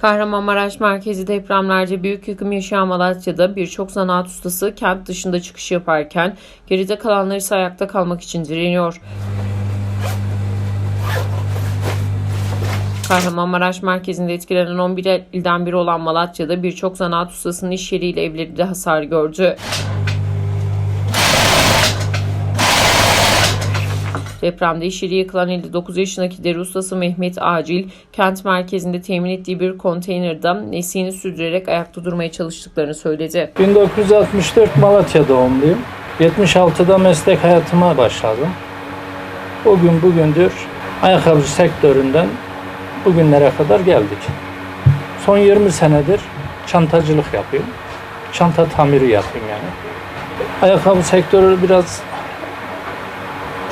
Kahramanmaraş merkezi depremlerce büyük yıkım yaşayan Malatya'da birçok zanaat ustası kent dışında çıkış yaparken geride kalanlar ise ayakta kalmak için direniyor. Kahramanmaraş merkezinde etkilenen 11 ilden biri olan Malatya'da birçok zanaat ustasının iş yeriyle evleri de hasar gördü. Depremde iş yeri yıkılan 59 yaşındaki deri ustası Mehmet Acil, kent merkezinde temin ettiği bir konteynerda mesleğini sürdürerek ayakta durmaya çalıştıklarını söyledi. 1964 Malatya doğumluyum. 76'da meslek hayatıma başladım. O gün bugündür ayakkabı sektöründen bugünlere kadar geldik. Son 20 senedir çantacılık yapıyorum. Çanta tamiri yapıyorum yani. Ayakkabı sektörü biraz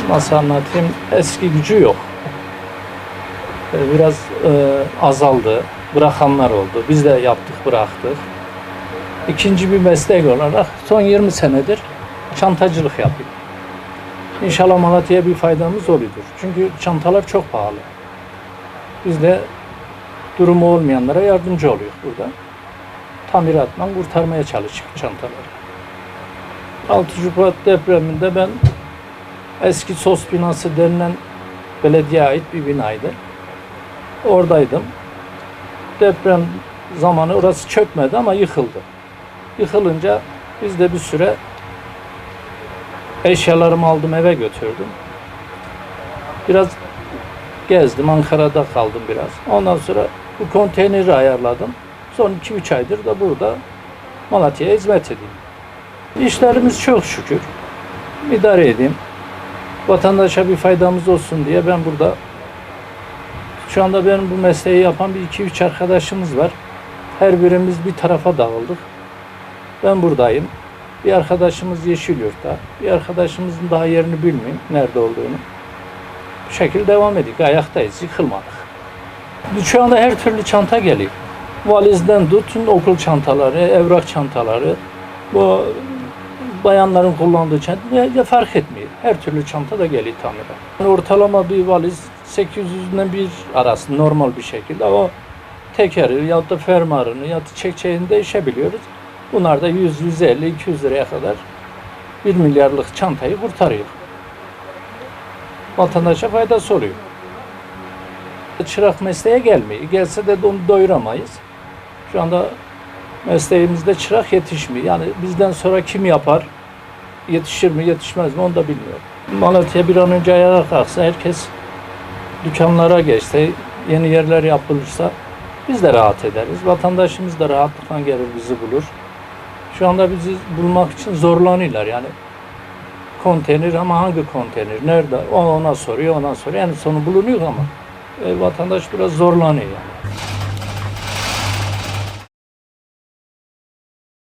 nasıl anlatayım eski gücü yok. Ee, Biraz e, azaldı. Bırakanlar oldu. Biz de yaptık bıraktık. İkinci bir meslek olarak son 20 senedir çantacılık yapıyorum. İnşallah Malatya'ya bir faydamız oluyor. Çünkü çantalar çok pahalı. Biz de durumu olmayanlara yardımcı oluyor burada. Tamiratla kurtarmaya çalışıyoruz çantaları. 6 Şubat depreminde ben eski SOS binası denilen belediye ait bir binaydı. Oradaydım. Deprem zamanı orası çökmedi ama yıkıldı. Yıkılınca biz de bir süre eşyalarımı aldım eve götürdüm. Biraz gezdim Ankara'da kaldım biraz. Ondan sonra bu konteyneri ayarladım. Son 2-3 aydır da burada Malatya'ya hizmet edeyim. İşlerimiz çok şükür. İdare edeyim. Vatandaşa bir faydamız olsun diye ben burada şu anda benim bu mesleği yapan bir iki üç arkadaşımız var. Her birimiz bir tarafa dağıldık. Ben buradayım. Bir arkadaşımız Yeşilyurt'ta. Bir arkadaşımızın daha yerini bilmiyorum nerede olduğunu. Bu şekilde devam ediyoruz. Ayaktayız. Yıkılmadık. Şu anda her türlü çanta geliyor. Valizden tutun okul çantaları, evrak çantaları, bu bayanların kullandığı çanta ya, fark etmiyor. Her türlü çanta da geliyor tamire. Yani ortalama bir valiz 800'den bir arası normal bir şekilde ama tekeri ya da fermuarını ya da çekçeğini değişebiliyoruz. Bunlar da 100, 150, 200 liraya kadar 1 milyarlık çantayı kurtarıyor. Vatandaşa faydası oluyor. Çırak mesleğe gelmiyor. Gelse de onu doyuramayız. Şu anda mesleğimizde çırak yetişmiyor. Yani bizden sonra kim yapar? Yetişir mi, yetişmez mi onu da bilmiyorum. Malatya bir an önce ayağa kalksa, herkes dükkanlara geçse, yeni yerler yapılırsa biz de rahat ederiz. Vatandaşımız da rahatlıkla gelir bizi bulur. Şu anda bizi bulmak için zorlanıyorlar yani. Konteyner ama hangi konteyner? Nerede? O ona soruyor, ona soruyor. En sonu bulunuyor ama e, vatandaş biraz zorlanıyor yani.